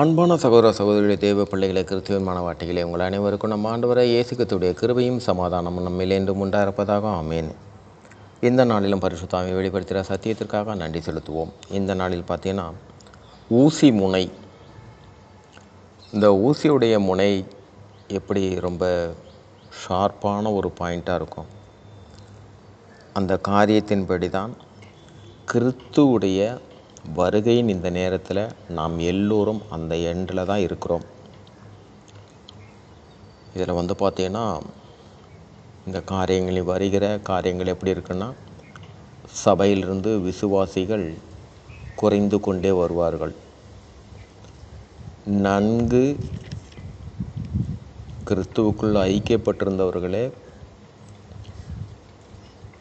அன்பான சகோதர சகோதரியுடைய தேவ பிள்ளைகளை கிறிஸ்துவின் மனவாட்டிகளே உங்கள் அனைவருக்கும் நம்ம ஆண்டவரை இயேசுக்கத்துடைய கிருபையும் சமாதானமும் நம்மில் என்றும் உண்டாயிருப்பதாக ஆமேன். இந்த நாளிலும் பரிசுத்தாமி வெளிப்படுத்துகிற சத்தியத்திற்காக நன்றி செலுத்துவோம். இந்த நாளில் பார்த்தீங்கன்னா ஊசி முனை. இந்த ஊசியுடைய முனை எப்படி ரொம்ப ஷார்ப்பான ஒரு பாயிண்ட்டாக இருக்கும்? அந்த காரியத்தின்படி தான் கிறிஸ்துவுடைய வருகையின் இந்த நேரத்தில் நாம் எல்லோரும் அந்த எண்டில் தான் இருக்கிறோம். இதில் வந்து பார்த்தீங்கன்னா இந்த காரியங்களில் வருகிற காரியங்கள் எப்படி இருக்குன்னா சபையிலிருந்து விசுவாசிகள் குறைந்து கொண்டே வருவார்கள். நன்கு கிறிஸ்துவுக்குள் ஐக்கியப்பட்டிருந்தவர்களே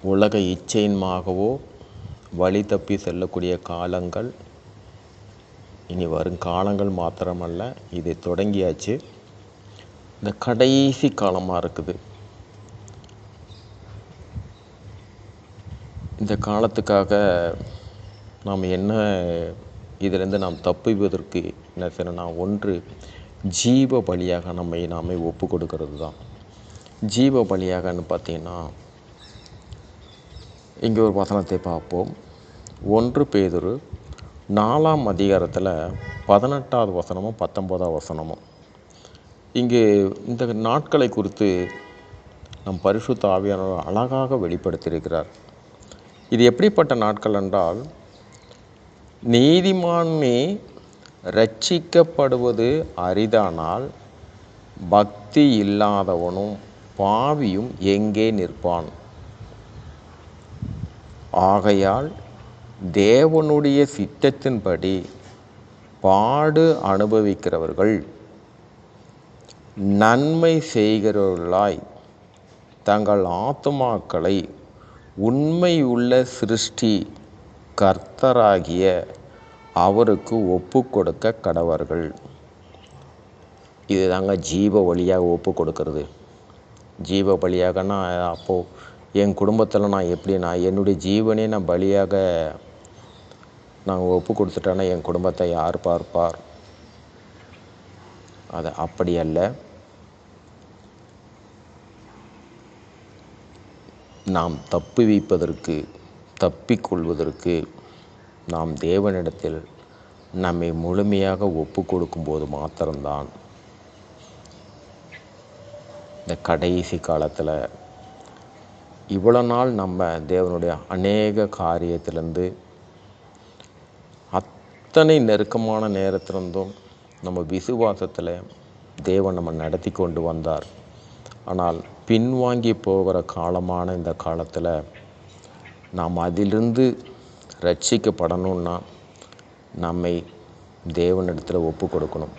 உலக இச்சையின்மாகவோ வழி தப்பி செல்லக்கூடிய காலங்கள் இனி வரும் காலங்கள் மாத்திரமல்ல இது தொடங்கியாச்சு. இந்த கடைசி காலமாக இருக்குது. இந்த காலத்துக்காக நாம் என்ன இதிலிருந்து நாம் தப்புவதற்கு என்ன செய்யணும்னா ஒன்று ஜீவ பலியாக நம்மை நாமே ஒப்பு கொடுக்கறது தான். ஜீவ பலியாகன்னு பார்த்தீங்கன்னா இங்கே ஒரு வசனத்தை பார்ப்போம். ஒன்று பேதுரு நாலாம் அதிகாரத்தில் பதினெட்டாவது வசனமும் பத்தொம்போதாவது வசனமும். இங்கே இந்த நாட்களை குறித்து நம் பரிசுத்த ஆவியானவர் அழகாக வெளிப்படுத்தியிருக்கிறார். இது எப்படிப்பட்ட நாட்கள் என்றால் நீதிமான்மே ரட்சிக்கப்படுவது அரிதானால் பக்தி இல்லாதவனும் பாவியும் எங்கே நிற்பான்? ஆகையால் தேவனுடைய சித்தத்தின்படி பாடு அனுபவிக்கிறவர்கள் நன்மை செய்கிறவர்களாய் தங்கள் ஆத்துமாக்களை உண்மையுள்ள சிருஷ்டி கர்த்தராகிய அவருக்கு ஒப்பு கொடுக்க கடவர்கள். இது தாங்க ஜீவ வழியாக ஒப்பு கொடுக்கறது ஜீவ பலியாகனா அப்போது என் குடும்பத்தில் நான் எப்படி நான் என்னுடைய ஜீவனே நான் பலியாக நான் ஒப்பு கொடுத்துட்டேன்னா என் குடும்பத்தை யார் பார்ப்பார்? அது அப்படி அல்ல. நாம் தப்புவிப்பதற்கு தப்பிக்கொள்வதற்கு நாம் தேவனிடத்தில் நம்மை முழுமையாக ஒப்பு கொடுக்கும்போது மாத்திரம்தான். இந்த கடைசி காலத்தில் இவ்வளோ நாள் நம்ம தேவனுடைய அநேக காரியத்திலேருந்து அத்தனை நெருக்கமான நேரத்திலிருந்தும் நம்ம விசுவாசத்தில் தேவன் நம்ம நடத்தி கொண்டு வந்தார். ஆனால் பின்வாங்கி போகிற காலமான இந்த காலத்தில் நாம் அதிலிருந்து ரட்சிக்கப்படணும்னா நம்மை தேவனிடத்தில் ஒப்பு கொடுக்கணும்.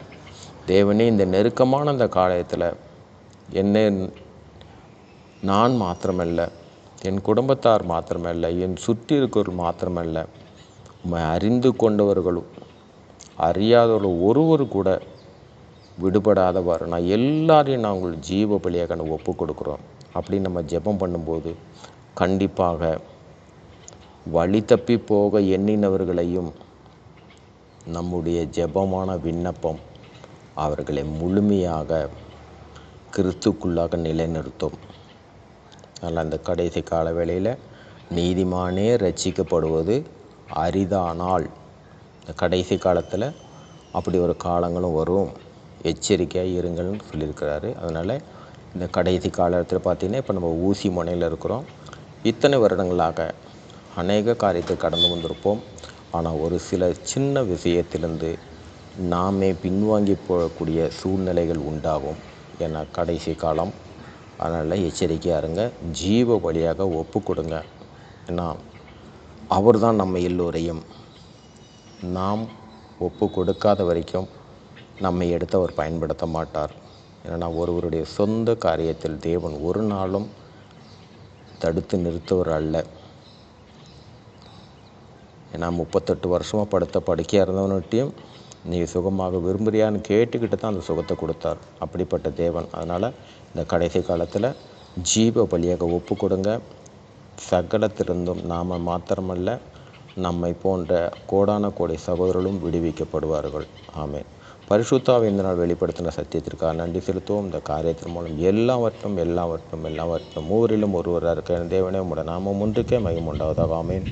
தேவனே இந்த நெருக்கமான இந்த காலத்தில் என்ன நான் மாத்திரமல்ல என் குடும்பத்தார் மாத்திரமல்ல என் சுற்றி இருக்கிறவர்கள் மாத்திரமல்ல அறிந்து கொண்டவர்களும் அறியாதவர்கள் ஒருவர் கூட விடுபடாதவாறு நான் எல்லாரையும் நாங்கள் ஜீவ பலியாக கண்டு ஒப்பு கொடுக்குறோம். அப்படின்னு நம்ம ஜெபம் பண்ணும்போது கண்டிப்பாக வழி தப்பி போக எண்ணினவர்களையும் நம்முடைய ஜெபமான விண்ணப்பம் அவர்களை முழுமையாக கிறிஸ்துக்குள்ளாக நிலைநிறுத்தும். அதனால் அந்த கடைசி கால வேளையில் நீதிமானே ரட்சிக்கப்படுவது அரிதானால். இந்த கடைசி காலத்தில் அப்படி ஒரு காலங்களும் வரும். எச்சரிக்கையாக இருங்கள்னு சொல்லியிருக்கிறாரு. அதனால் இந்த கடைசி காலத்தில் பார்த்திங்கன்னா இப்போ நம்ம ஊசி முனையில் இருக்கிறோம். இத்தனை வருடங்களாக அநேக காரியத்தை கடந்து வந்திருப்போம். ஆனால் ஒரு சில சின்ன விஷயத்திலிருந்து நாமே பின்வாங்கி போகக்கூடிய சூழ்நிலைகள் உண்டாகும். ஏன்னா கடைசி காலம். அதனால் எச்சரிக்கையாக இருங்க. ஜீவ வழியாக ஒப்பு கொடுங்க. ஏன்னா அவர் தான் நம்ம எல்லோரையும். நாம் ஒப்பு கொடுக்காத வரைக்கும் நம்மை எடுத்து அவர் பயன்படுத்த மாட்டார். ஏன்னா ஒருவருடைய சொந்த காரியத்தில் தேவன் ஒரு நாளும் தடுத்து நிறுத்தவர் அல்ல. ஏன்னா முப்பத்தெட்டு வருஷமாக படுத்த படுக்கையாக இருந்தவன்கிட்டையும் நீ சுகமாக விரும்புகிறியான்னு கேட்டுக்கிட்டு தான் அந்த சுகத்தை கொடுத்தார். அப்படிப்பட்ட தேவன். அதனால் இந்த கடைசி காலத்தில் ஜீவ பலியாக ஒப்பு கொடுங்க. சகலத்திலிருந்தும் நாம் மாத்திரமல்ல நம்மை போன்ற கோடான கோடி சகோதரர்களும் விடுவிக்கப்படுவார்கள். ஆமென். பரிசுத்தாவை இந்த நாள் வெளிப்படுத்தின சத்தியத்திற்காக நன்றி செலுத்துவோம். இந்த காரியத்தின் மூலம் எல்லாவற்றும் எல்லாவற்றும் எல்லாவற்றும் மூவரிலும் ஒருவராக இருக்கிற தேவனே உங்களோட நாமம் ஒன்றுக்கே மையம் உண்டாவதாக. ஆமென்.